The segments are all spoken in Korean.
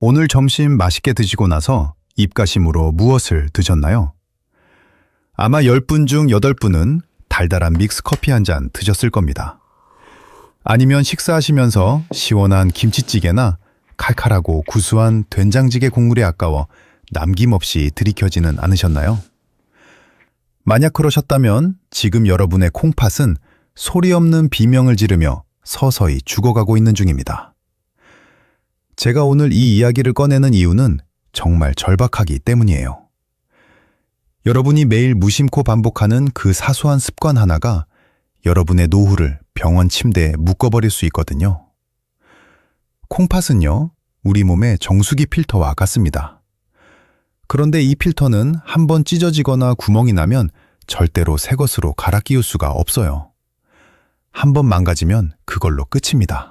오늘 점심 맛있게 드시고 나서 입가심으로 무엇을 드셨나요? 아마 10분 중 8분은 달달한 믹스 커피 한 잔 드셨을 겁니다. 아니면 식사하시면서 시원한 김치찌개나 칼칼하고 구수한 된장찌개 국물이 아까워 남김없이 들이켜지는 않으셨나요? 만약 그러셨다면 지금 여러분의 콩팥은 소리 없는 비명을 지르며 서서히 죽어가고 있는 중입니다. 제가 오늘 이 이야기를 꺼내는 이유는 정말 절박하기 때문이에요. 여러분이 매일 무심코 반복하는 그 사소한 습관 하나가 여러분의 노후를 병원 침대에 묶어버릴 수 있거든요. 콩팥은요, 우리 몸의 정수기 필터와 같습니다. 그런데 이 필터는 한 번 찢어지거나 구멍이 나면 절대로 새 것으로 갈아 끼울 수가 없어요. 한 번 망가지면 그걸로 끝입니다.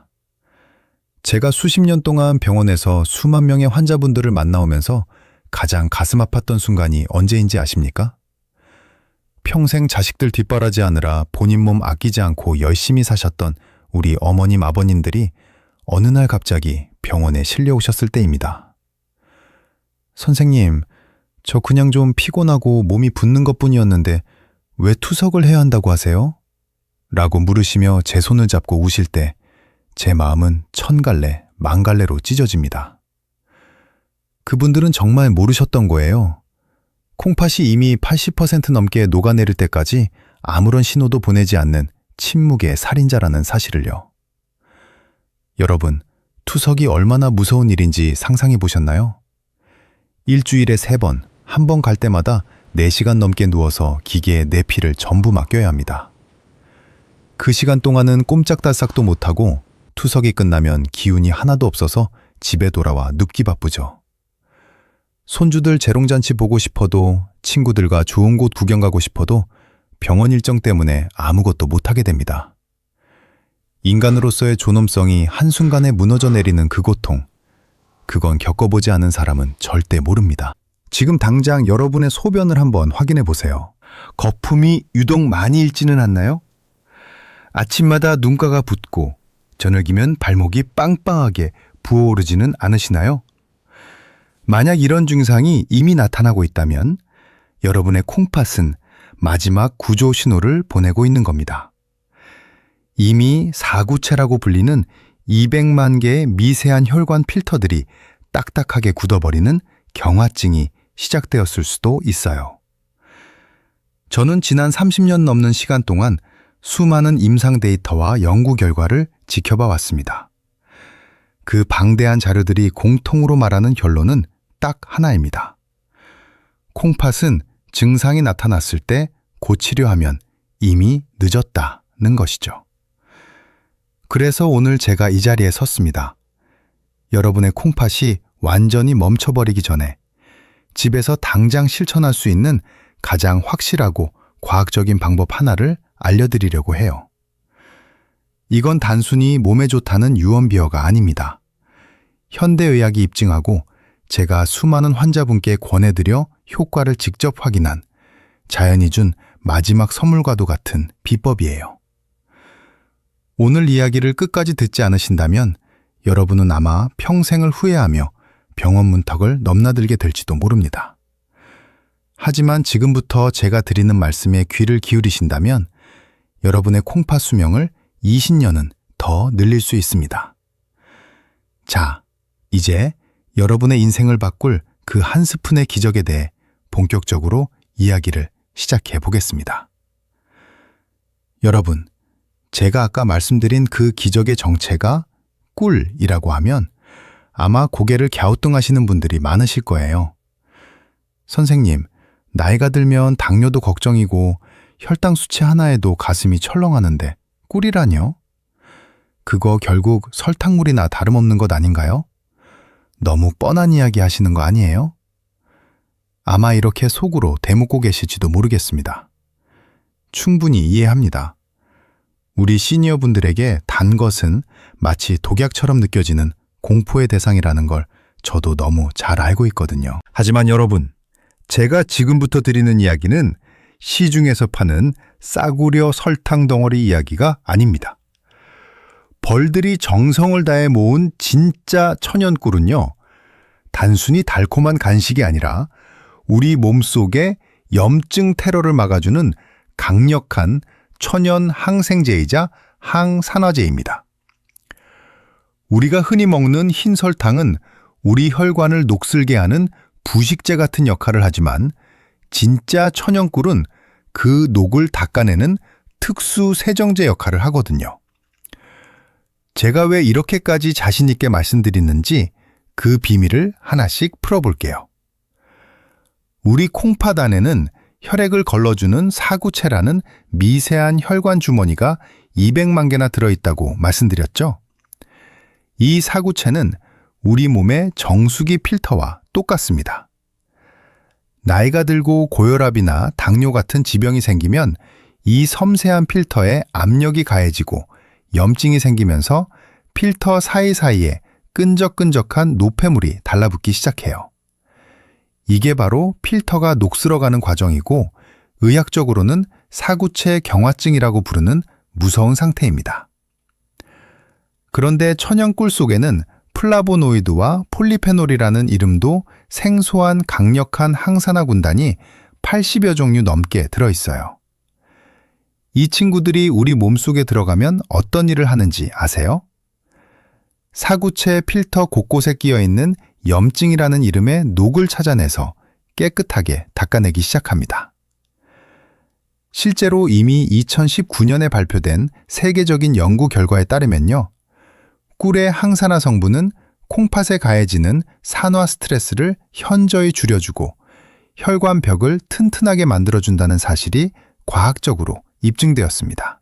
제가 수십 년 동안 병원에서 수만 명의 환자분들을 만나오면서 가장 가슴 아팠던 순간이 언제인지 아십니까? 평생 자식들 뒷바라지 하느라 본인 몸 아끼지 않고 열심히 사셨던 우리 어머님 아버님들이 어느 날 갑자기 병원에 실려 오셨을 때입니다. 선생님, 저 그냥 좀 피곤하고 몸이 붓는 것 뿐이었는데 왜 투석을 해야 한다고 하세요? 라고 물으시며 제 손을 잡고 우실 때 제 마음은 천 갈래, 만 갈래로 찢어집니다. 그분들은 정말 모르셨던 거예요. 콩팥이 이미 80% 넘게 녹아내릴 때까지 아무런 신호도 보내지 않는 침묵의 살인자라는 사실을요. 여러분, 투석이 얼마나 무서운 일인지 상상해 보셨나요? 일주일에 세 번, 한 번 갈 때마다 4시간 넘게 누워서 기계에 내 피를 전부 맡겨야 합니다. 그 시간 동안은 꼼짝달싹도 못하고 투석이 끝나면 기운이 하나도 없어서 집에 돌아와 눕기 바쁘죠. 손주들 재롱잔치 보고 싶어도 친구들과 좋은 곳 구경 가고 싶어도 병원 일정 때문에 아무것도 못하게 됩니다. 인간으로서의 존엄성이 한순간에 무너져 내리는 그 고통. 그건 겪어보지 않은 사람은 절대 모릅니다. 지금 당장 여러분의 소변을 한번 확인해 보세요. 거품이 유독 많이 일지는 않나요? 아침마다 눈가가 붓고 저녁이면 발목이 빵빵하게 부어오르지는 않으시나요? 만약 이런 증상이 이미 나타나고 있다면 여러분의 콩팥은 마지막 구조 신호를 보내고 있는 겁니다. 이미 사구체라고 불리는 200만 개의 미세한 혈관 필터들이 딱딱하게 굳어버리는 경화증이 시작되었을 수도 있어요. 저는 지난 30년 넘는 시간 동안 수많은 임상 데이터와 연구 결과를 지켜봐 왔습니다. 그 방대한 자료들이 공통으로 말하는 결론은 딱 하나입니다. 콩팥은 증상이 나타났을 때 고치려 하면 이미 늦었다는 것이죠. 그래서 오늘 제가 이 자리에 섰습니다. 여러분의 콩팥이 완전히 멈춰버리기 전에 집에서 당장 실천할 수 있는 가장 확실하고 과학적인 방법 하나를 알려드리려고 해요. 이건 단순히 몸에 좋다는 유언비어가 아닙니다. 현대의학이 입증하고 제가 수많은 환자분께 권해드려 효과를 직접 확인한 자연이 준 마지막 선물과도 같은 비법이에요. 오늘 이야기를 끝까지 듣지 않으신다면 여러분은 아마 평생을 후회하며 병원 문턱을 넘나들게 될지도 모릅니다. 하지만 지금부터 제가 드리는 말씀에 귀를 기울이신다면 여러분의 콩팥 수명을 20년은 더 늘릴 수 있습니다. 자, 이제 여러분의 인생을 바꿀 그 한 스푼의 기적에 대해 본격적으로 이야기를 시작해 보겠습니다. 여러분, 제가 아까 말씀드린 그 기적의 정체가 꿀이라고 하면 아마 고개를 갸우뚱하시는 분들이 많으실 거예요. 선생님, 나이가 들면 당뇨도 걱정이고 혈당 수치 하나에도 가슴이 철렁하는데 꿀이라뇨? 그거 결국 설탕물이나 다름없는 것 아닌가요? 너무 뻔한 이야기 하시는 거 아니에요? 아마 이렇게 속으로 대묻고 계실지도 모르겠습니다. 충분히 이해합니다. 우리 시니어 분들에게 단 것은 마치 독약처럼 느껴지는 공포의 대상이라는 걸 저도 너무 잘 알고 있거든요. 하지만 여러분, 제가 지금부터 드리는 이야기는 시중에서 파는 싸구려 설탕 덩어리 이야기가 아닙니다. 벌들이 정성을 다해 모은 진짜 천연꿀은요, 단순히 달콤한 간식이 아니라 우리 몸속에 염증 테러를 막아주는 강력한 천연 항생제이자 항산화제입니다. 우리가 흔히 먹는 흰 설탕은 우리 혈관을 녹슬게 하는 부식제 같은 역할을 하지만 진짜 천연꿀은 그 녹을 닦아내는 특수 세정제 역할을 하거든요. 제가 왜 이렇게까지 자신있게 말씀드리는지 그 비밀을 하나씩 풀어볼게요. 우리 콩팥 안에는 혈액을 걸러주는 사구체라는 미세한 혈관 주머니가 200만 개나 들어있다고 말씀드렸죠? 이 사구체는 우리 몸의 정수기 필터와 똑같습니다. 나이가 들고 고혈압이나 당뇨 같은 지병이 생기면 이 섬세한 필터에 압력이 가해지고 염증이 생기면서 필터 사이사이에 끈적끈적한 노폐물이 달라붙기 시작해요. 이게 바로 필터가 녹슬어가는 과정이고 의학적으로는 사구체 경화증이라고 부르는 무서운 상태입니다. 그런데 천연 꿀 속에는 플라보노이드와 폴리페놀이라는 이름도 생소한 강력한 항산화 군단이 80여 종류 넘게 들어있어요. 이 친구들이 우리 몸속에 들어가면 어떤 일을 하는지 아세요? 사구체 필터 곳곳에 끼어 있는 염증이라는 이름의 녹을 찾아내서 깨끗하게 닦아내기 시작합니다. 실제로 이미 2019년에 발표된 세계적인 연구 결과에 따르면요. 꿀의 항산화 성분은 콩팥에 가해지는 산화 스트레스를 현저히 줄여주고 혈관 벽을 튼튼하게 만들어준다는 사실이 과학적으로 입증되었습니다.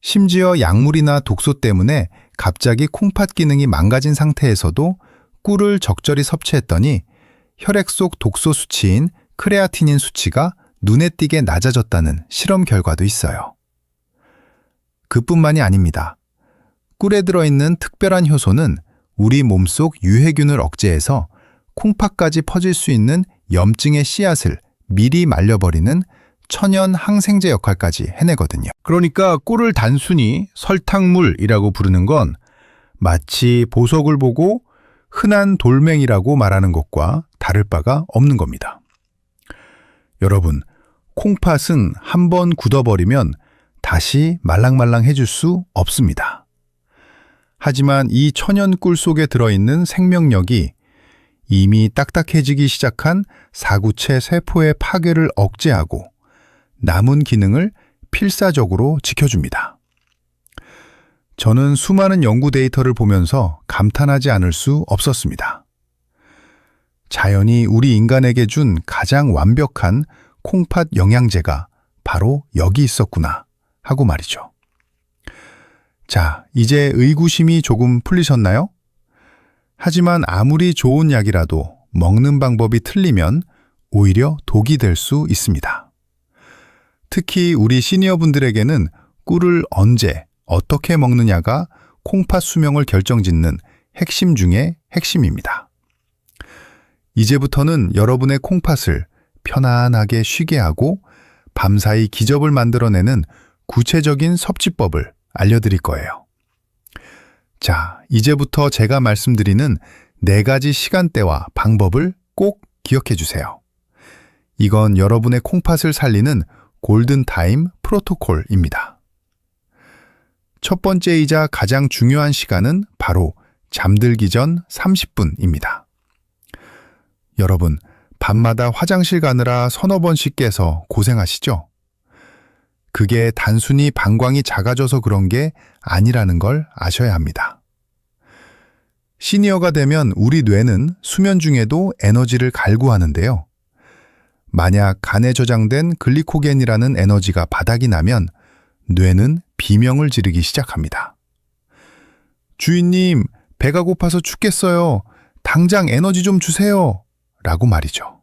심지어 약물이나 독소 때문에 갑자기 콩팥 기능이 망가진 상태에서도 꿀을 적절히 섭취했더니 혈액 속 독소 수치인 크레아티닌 수치가 눈에 띄게 낮아졌다는 실험 결과도 있어요. 그뿐만이 아닙니다. 꿀에 들어있는 특별한 효소는 우리 몸속 유해균을 억제해서 콩팥까지 퍼질 수 있는 염증의 씨앗을 미리 말려버리는 천연 항생제 역할까지 해내거든요. 그러니까 꿀을 단순히 설탕물이라고 부르는 건 마치 보석을 보고 흔한 돌멩이라고 말하는 것과 다를 바가 없는 겁니다. 여러분, 콩팥은 한번 굳어버리면 다시 말랑말랑해질 수 없습니다. 하지만 이 천연 꿀 속에 들어있는 생명력이 이미 딱딱해지기 시작한 사구체 세포의 파괴를 억제하고 남은 기능을 필사적으로 지켜줍니다. 저는 수많은 연구 데이터를 보면서 감탄하지 않을 수 없었습니다. 자연이 우리 인간에게 준 가장 완벽한 콩팥 영양제가 바로 여기 있었구나 하고 말이죠. 자, 이제 의구심이 조금 풀리셨나요? 하지만 아무리 좋은 약이라도 먹는 방법이 틀리면 오히려 독이 될 수 있습니다. 특히 우리 시니어분들에게는 꿀을 언제, 어떻게 먹느냐가 콩팥 수명을 결정짓는 핵심 중의 핵심입니다. 이제부터는 여러분의 콩팥을 편안하게 쉬게 하고 밤사이 기접을 만들어내는 구체적인 섭취법을 알려드릴 거예요. 자, 이제부터 제가 말씀드리는 네 가지 시간대와 방법을 꼭 기억해 주세요. 이건 여러분의 콩팥을 살리는 골든타임 프로토콜입니다. 첫 번째이자 가장 중요한 시간은 바로 잠들기 전 30분입니다. 여러분, 밤마다 화장실 가느라 서너 번씩 깨서 고생하시죠? 그게 단순히 방광이 작아져서 그런 게 아니라는 걸 아셔야 합니다. 시니어가 되면 우리 뇌는 수면 중에도 에너지를 갈구하는데요. 만약 간에 저장된 글리코겐이라는 에너지가 바닥이 나면 뇌는 비명을 지르기 시작합니다. 주인님, 배가 고파서 죽겠어요. 당장 에너지 좀 주세요. 라고 말이죠.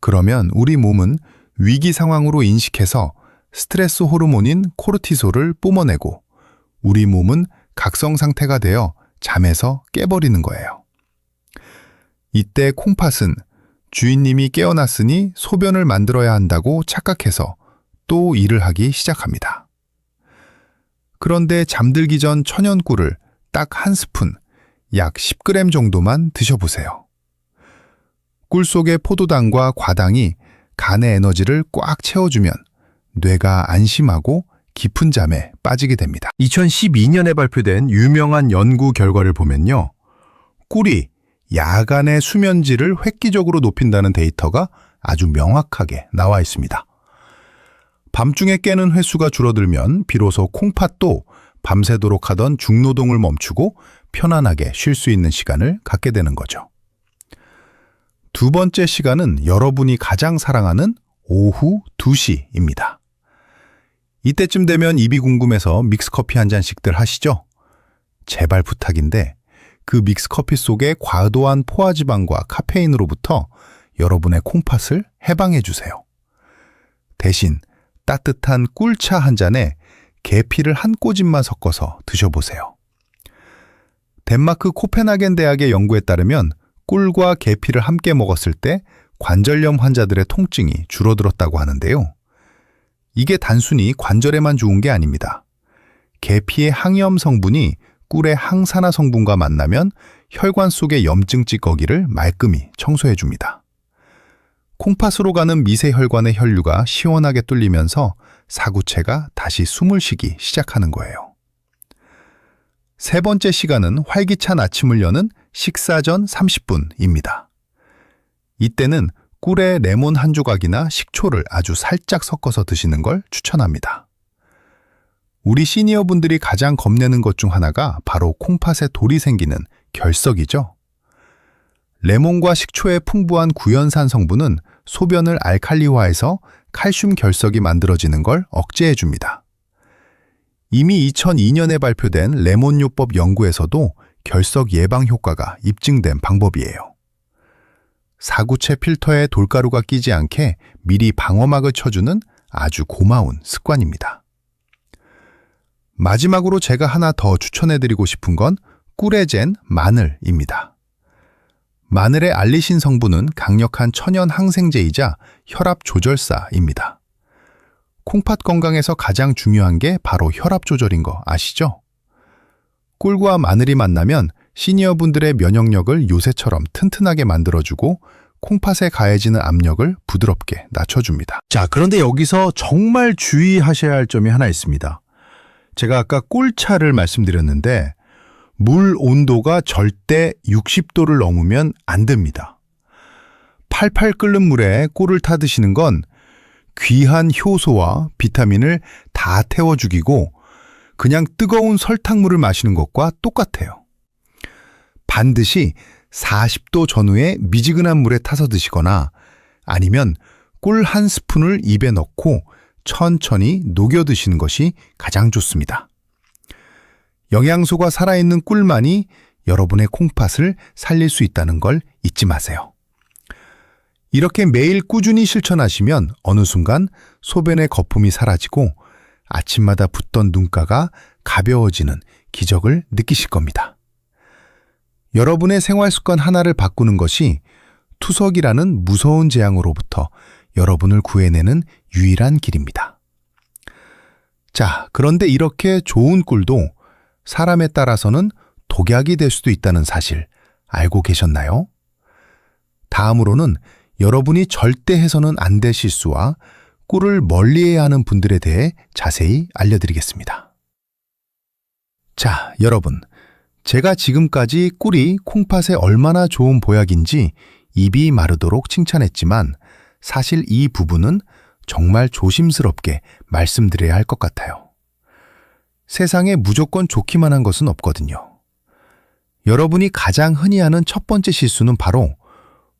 그러면 우리 몸은 위기 상황으로 인식해서 스트레스 호르몬인 코르티솔을 뿜어내고 우리 몸은 각성 상태가 되어 잠에서 깨버리는 거예요. 이때 콩팥은 주인님이 깨어났으니 소변을 만들어야 한다고 착각해서 또 일을 하기 시작합니다. 그런데 잠들기 전 천연꿀을 딱 한 스푼 약 10g 정도만 드셔보세요. 꿀 속의 포도당과 과당이 간의 에너지를 꽉 채워주면 뇌가 안심하고 깊은 잠에 빠지게 됩니다. 2012년에 발표된 유명한 연구 결과를 보면요. 꿀이 야간의 수면질을 획기적으로 높인다는 데이터가 아주 명확하게 나와 있습니다. 밤중에 깨는 횟수가 줄어들면 비로소 콩팥도 밤새도록 하던 중노동을 멈추고 편안하게 쉴 수 있는 시간을 갖게 되는 거죠. 두 번째 시간은 여러분이 가장 사랑하는 오후 2시입니다. 이때쯤 되면 입이 궁금해서 믹스커피 한 잔씩들 하시죠? 제발 부탁인데 그 믹스커피 속의 과도한 포화지방과 카페인으로부터 여러분의 콩팥을 해방해 주세요. 대신 따뜻한 꿀차 한 잔에 계피를 한 꼬집만 섞어서 드셔보세요. 덴마크 코펜하겐 대학의 연구에 따르면 꿀과 계피를 함께 먹었을 때 관절염 환자들의 통증이 줄어들었다고 하는데요. 이게 단순히 관절에만 좋은 게 아닙니다. 계피의 항염 성분이 꿀의 항산화 성분과 만나면 혈관 속의 염증 찌꺼기를 말끔히 청소해 줍니다. 콩팥으로 가는 미세 혈관의 혈류가 시원하게 뚫리면서 사구체가 다시 숨을 쉬기 시작하는 거예요. 세 번째 시간은 활기찬 아침을 여는 식사 전 30분입니다. 이때는 꿀에 레몬 한 조각이나 식초를 아주 살짝 섞어서 드시는 걸 추천합니다. 우리 시니어분들이 가장 겁내는 것 중 하나가 바로 콩팥에 돌이 생기는 결석이죠. 레몬과 식초의 풍부한 구연산 성분은 소변을 알칼리화해서 칼슘 결석이 만들어지는 걸 억제해 줍니다. 이미 2002년에 발표된 레몬요법 연구에서도 결석 예방 효과가 입증된 방법이에요. 사구체 필터에 돌가루가 끼지 않게 미리 방어막을 쳐주는 아주 고마운 습관입니다. 마지막으로 제가 하나 더 추천해드리고 싶은 건 꿀에 젠 마늘입니다. 마늘의 알리신 성분은 강력한 천연 항생제이자 혈압 조절사입니다. 콩팥 건강에서 가장 중요한 게 바로 혈압 조절인 거 아시죠? 꿀과 마늘이 만나면 시니어분들의 면역력을 요새처럼 튼튼하게 만들어주고 콩팥에 가해지는 압력을 부드럽게 낮춰줍니다. 자, 그런데 여기서 정말 주의하셔야 할 점이 하나 있습니다. 제가 아까 꿀차를 말씀드렸는데 물 온도가 절대 60도를 넘으면 안 됩니다. 팔팔 끓는 물에 꿀을 타 드시는 건 귀한 효소와 비타민을 다 태워 죽이고 그냥 뜨거운 설탕물을 마시는 것과 똑같아요. 반드시 40도 전후에 미지근한 물에 타서 드시거나 아니면 꿀 한 스푼을 입에 넣고 천천히 녹여 드시는 것이 가장 좋습니다. 영양소가 살아있는 꿀만이 여러분의 콩팥을 살릴 수 있다는 걸 잊지 마세요. 이렇게 매일 꾸준히 실천하시면 어느 순간 소변의 거품이 사라지고 아침마다 붓던 눈가가 가벼워지는 기적을 느끼실 겁니다. 여러분의 생활 습관 하나를 바꾸는 것이 투석이라는 무서운 재앙으로부터 여러분을 구해내는 유일한 길입니다. 자, 그런데 이렇게 좋은 꿀도 사람에 따라서는 독약이 될 수도 있다는 사실 알고 계셨나요? 다음으로는 여러분이 절대 해서는 안 될 실수와 꿀을 멀리해야 하는 분들에 대해 자세히 알려드리겠습니다. 자, 여러분. 제가 지금까지 꿀이 콩팥에 얼마나 좋은 보약인지 입이 마르도록 칭찬했지만 사실 이 부분은 정말 조심스럽게 말씀드려야 할 것 같아요. 세상에 무조건 좋기만 한 것은 없거든요. 여러분이 가장 흔히 하는 첫 번째 실수는 바로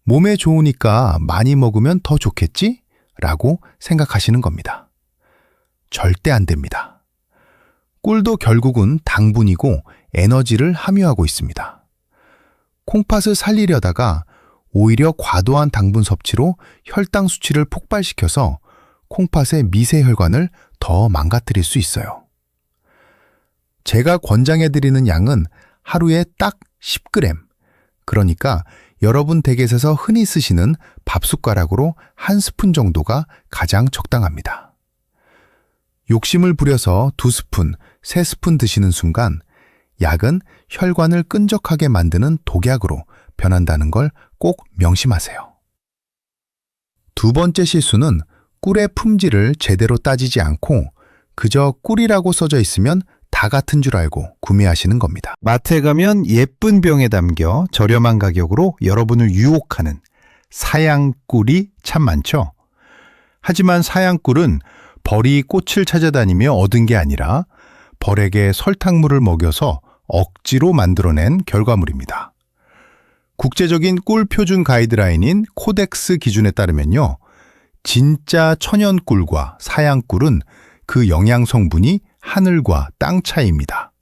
몸에 좋으니까 많이 먹으면 더 좋겠지? 라고 생각하시는 겁니다. 절대 안 됩니다. 꿀도 결국은 당분이고 에너지를 함유하고 있습니다. 콩팥을 살리려다가 오히려 과도한 당분 섭취로 혈당 수치를 폭발시켜서 콩팥의 미세 혈관을 더 망가뜨릴 수 있어요. 제가 권장해드리는 양은 하루에 딱 10g. 그러니까 여러분 댁에서 흔히 쓰시는 밥숟가락으로 한 스푼 정도가 가장 적당합니다. 욕심을 부려서 두 스푼, 세 스푼 드시는 순간 약은 혈관을 끈적하게 만드는 독약으로 변한다는 걸 꼭 명심하세요. 두 번째 실수는 꿀의 품질을 제대로 따지지 않고 그저 꿀이라고 써져 있으면 다 같은 줄 알고 구매하시는 겁니다. 마트에 가면 예쁜 병에 담겨 저렴한 가격으로 여러분을 유혹하는 사양꿀이 참 많죠. 하지만 사양꿀은 벌이 꽃을 찾아다니며 얻은 게 아니라 벌에게 설탕물을 먹여서 억지로 만들어낸 결과물입니다. 국제적인 꿀 표준 가이드라인인 코덱스 기준에 따르면요. 진짜 천연 꿀과 사양 꿀은 그 영양 성분이 하늘과 땅 차이입니다.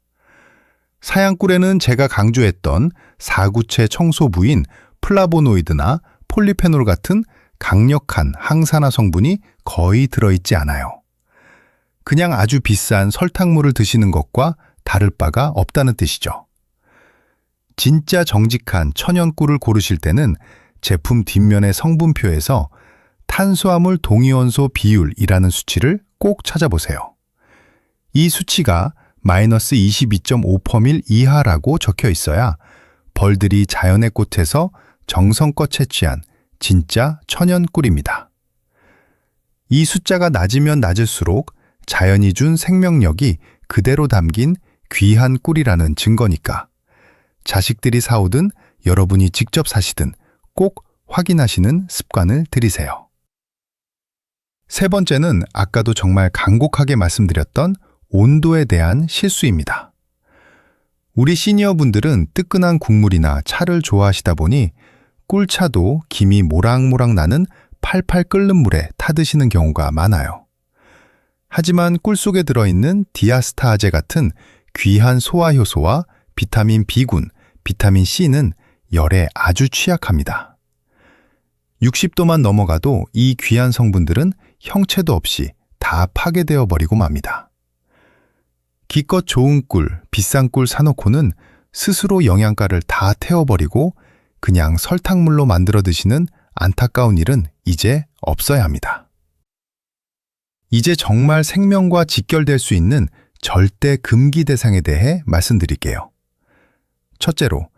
사양 꿀에는 제가 강조했던 사구체 청소부인 플라보노이드나 폴리페놀 같은 강력한 항산화 성분이 거의 들어있지 않아요. 그냥 아주 비싼 설탕물을 드시는 것과 다를 바가 없다는 뜻이죠. 진짜 정직한 천연꿀을 고르실 때는 제품 뒷면의 성분표에서 탄수화물 동위원소 비율이라는 수치를 꼭 찾아보세요. 이 수치가 마이너스 22.5%밀 이하라고 적혀 있어야 벌들이 자연의 꽃에서 정성껏 채취한 진짜 천연 꿀입니다. 이 숫자가 낮으면 낮을수록 자연이 준 생명력이 그대로 담긴 귀한 꿀이라는 증거니까 자식들이 사오든 여러분이 직접 사시든 꼭 확인하시는 습관을 들이세요. 세 번째는 아까도 정말 간곡하게 말씀드렸던 온도에 대한 실수입니다. 우리 시니어분들은 뜨끈한 국물이나 차를 좋아하시다 보니 꿀차도 김이 모락모락 나는 팔팔 끓는 물에 타드시는 경우가 많아요. 하지만 꿀 속에 들어있는 디아스타아제 같은 귀한 소화효소와 비타민 B군, 비타민 C는 열에 아주 취약합니다. 60도만 넘어가도 이 귀한 성분들은 형체도 없이 다 파괴되어 버리고 맙니다. 기껏 좋은 꿀, 비싼 꿀 사놓고는 스스로 영양가를 다 태워버리고 그냥 설탕물로 만들어 드시는 안타까운 일은 이제 없어야 합니다. 이제 정말 생명과 직결될 수 있는 절대 금기 대상에 대해 말씀드릴게요. 첫째로,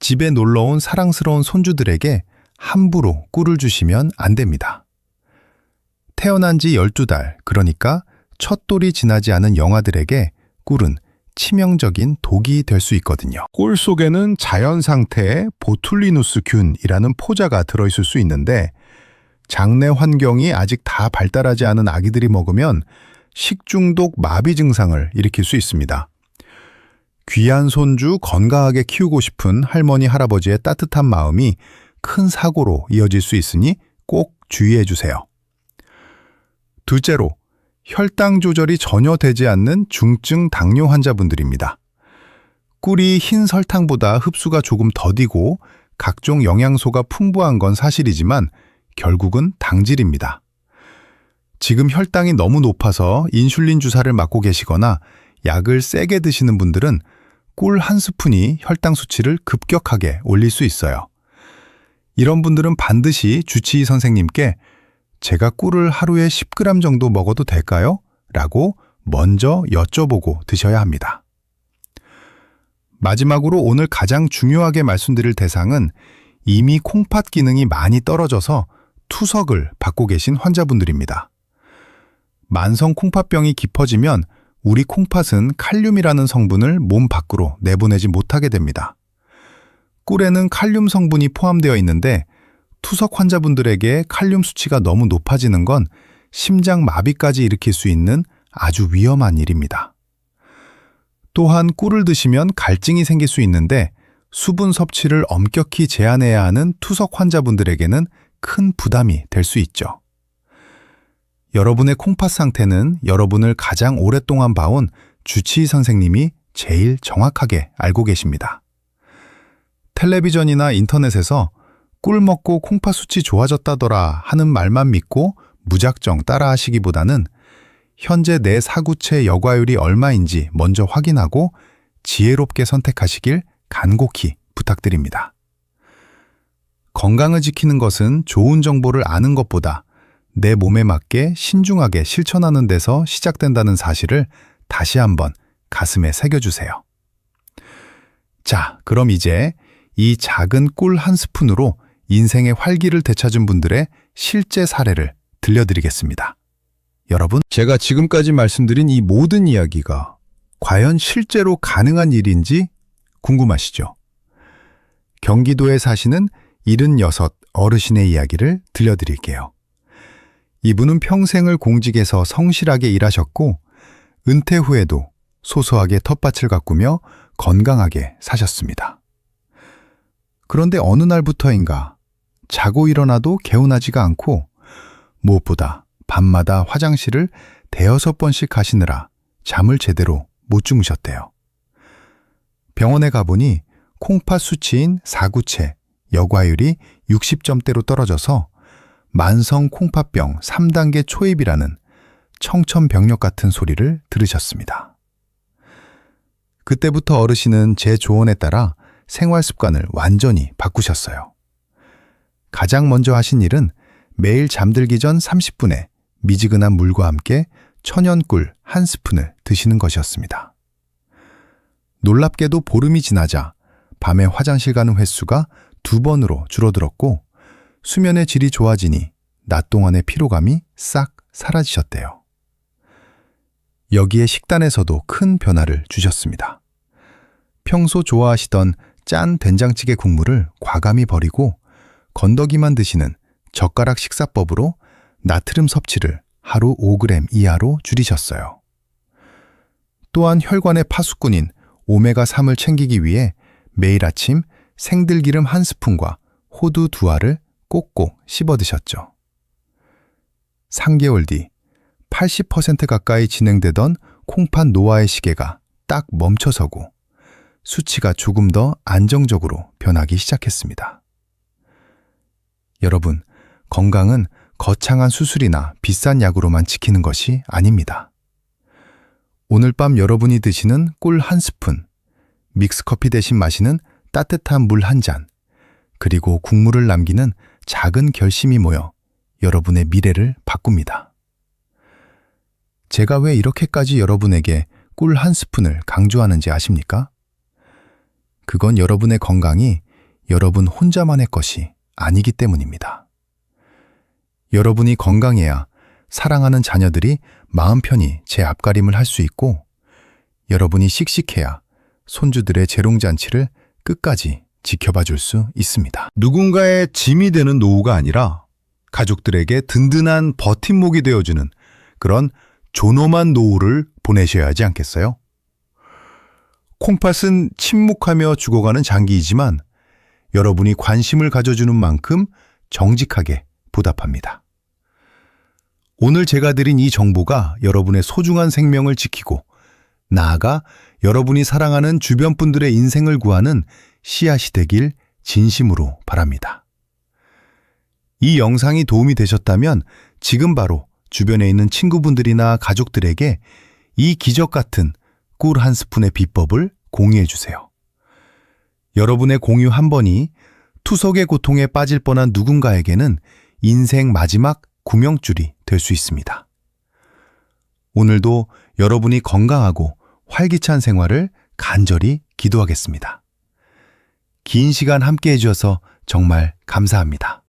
집에 놀러 온 사랑스러운 손주들에게 함부로 꿀을 주시면 안 됩니다. 태어난 지 12달, 그러니까 첫 돌이 지나지 않은 영아들에게 꿀은 치명적인 독이 될 수 있거든요. 꿀 속에는 자연 상태의 보툴리누스균이라는 포자가 들어있을 수 있는데 장내 환경이 아직 다 발달하지 않은 아기들이 먹으면 식중독 마비 증상을 일으킬 수 있습니다. 귀한 손주 건강하게 키우고 싶은 할머니 할아버지의 따뜻한 마음이 큰 사고로 이어질 수 있으니 꼭 주의해 주세요. 둘째로 혈당 조절이 전혀 되지 않는 중증 당뇨 환자분들입니다. 꿀이 흰 설탕보다 흡수가 조금 더디고 각종 영양소가 풍부한 건 사실이지만 결국은 당질입니다. 지금 혈당이 너무 높아서 인슐린 주사를 맞고 계시거나 약을 세게 드시는 분들은 꿀 한 스푼이 혈당 수치를 급격하게 올릴 수 있어요. 이런 분들은 반드시 주치의 선생님께 제가 꿀을 하루에 10g 정도 먹어도 될까요? 라고 먼저 여쭤보고 드셔야 합니다. 마지막으로 오늘 가장 중요하게 말씀드릴 대상은 이미 콩팥 기능이 많이 떨어져서 투석을 받고 계신 환자분들입니다. 만성 콩팥병이 깊어지면 우리 콩팥은 칼륨이라는 성분을 몸 밖으로 내보내지 못하게 됩니다. 꿀에는 칼륨 성분이 포함되어 있는데 투석 환자분들에게 칼륨 수치가 너무 높아지는 건 심장 마비까지 일으킬 수 있는 아주 위험한 일입니다. 또한 꿀을 드시면 갈증이 생길 수 있는데 수분 섭취를 엄격히 제한해야 하는 투석 환자분들에게는 큰 부담이 될 수 있죠. 여러분의 콩팥 상태는 여러분을 가장 오랫동안 봐온 주치의 선생님이 제일 정확하게 알고 계십니다. 텔레비전이나 인터넷에서 꿀 먹고 콩팥 수치 좋아졌다더라 하는 말만 믿고 무작정 따라 하시기보다는 현재 내 사구체 여과율이 얼마인지 먼저 확인하고 지혜롭게 선택하시길 간곡히 부탁드립니다. 건강을 지키는 것은 좋은 정보를 아는 것보다 내 몸에 맞게 신중하게 실천하는 데서 시작된다는 사실을 다시 한번 가슴에 새겨주세요. 자, 그럼 이제 이 작은 꿀 한 스푼으로 인생의 활기를 되찾은 분들의 실제 사례를 들려드리겠습니다. 여러분, 제가 지금까지 말씀드린 이 모든 이야기가 과연 실제로 가능한 일인지 궁금하시죠? 경기도에 사시는 76 어르신의 이야기를 들려드릴게요. 이분은 평생을 공직에서 성실하게 일하셨고, 은퇴 후에도 소소하게 텃밭을 가꾸며 건강하게 사셨습니다. 그런데 어느 날부터인가 자고 일어나도 개운하지가 않고 무엇보다 밤마다 화장실을 대여섯 번씩 가시느라 잠을 제대로 못 주무셨대요. 병원에 가보니 콩팥 수치인 사구체, 여과율이 60점대로 떨어져서 만성 콩팥병 3단계 초입이라는 청천벽력 같은 소리를 들으셨습니다. 그때부터 어르신은 제 조언에 따라 생활 습관을 완전히 바꾸셨어요. 가장 먼저 하신 일은 매일 잠들기 전 30분에 미지근한 물과 함께 천연꿀 한 스푼을 드시는 것이었습니다. 놀랍게도 보름이 지나자 밤에 화장실 가는 횟수가 두 번으로 줄어들었고 수면의 질이 좋아지니 낮 동안의 피로감이 싹 사라지셨대요. 여기에 식단에서도 큰 변화를 주셨습니다. 평소 좋아하시던 짠 된장찌개 국물을 과감히 버리고 건더기만 드시는 젓가락 식사법으로 나트륨 섭취를 하루 5g 이하로 줄이셨어요. 또한 혈관의 파수꾼인 오메가3을 챙기기 위해 매일 아침 생들기름 한 스푼과 호두 두 알을 꼭꼭 씹어 드셨죠. 3개월 뒤 80% 가까이 진행되던 콩팥 노화의 시계가 딱 멈춰서고 수치가 조금 더 안정적으로 변하기 시작했습니다. 여러분, 건강은 거창한 수술이나 비싼 약으로만 지키는 것이 아닙니다. 오늘 밤 여러분이 드시는 꿀 한 스푼, 믹스커피 대신 마시는 따뜻한 물 한 잔, 그리고 국물을 남기는 작은 결심이 모여 여러분의 미래를 바꿉니다. 제가 왜 이렇게까지 여러분에게 꿀 한 스푼을 강조하는지 아십니까? 그건 여러분의 건강이 여러분 혼자만의 것이 아니기 때문입니다. 여러분이 건강해야 사랑하는 자녀들이 마음 편히 제 앞가림을 할 수 있고 여러분이 씩씩해야 손주들의 재롱잔치를 끝까지 지켜봐 줄 수 있습니다. 누군가의 짐이 되는 노후가 아니라 가족들에게 든든한 버팀목이 되어주는 그런 존엄한 노후를 보내셔야 하지 않겠어요? 콩팥은 침묵하며 죽어가는 장기이지만 여러분이 관심을 가져주는 만큼 정직하게 보답합니다. 오늘 제가 드린 이 정보가 여러분의 소중한 생명을 지키고 나아가 여러분이 사랑하는 주변 분들의 인생을 구하는 씨앗이 되길 진심으로 바랍니다. 이 영상이 도움이 되셨다면 지금 바로 주변에 있는 친구분들이나 가족들에게 이 기적 같은 꿀 한 스푼의 비법을 공유해 주세요. 여러분의 공유 한 번이 투석의 고통에 빠질 뻔한 누군가에게는 인생 마지막 구명줄이 될 수 있습니다. 오늘도 여러분이 건강하고 활기찬 생활을 간절히 기도하겠습니다. 긴 시간 함께 해주셔서 정말 감사합니다.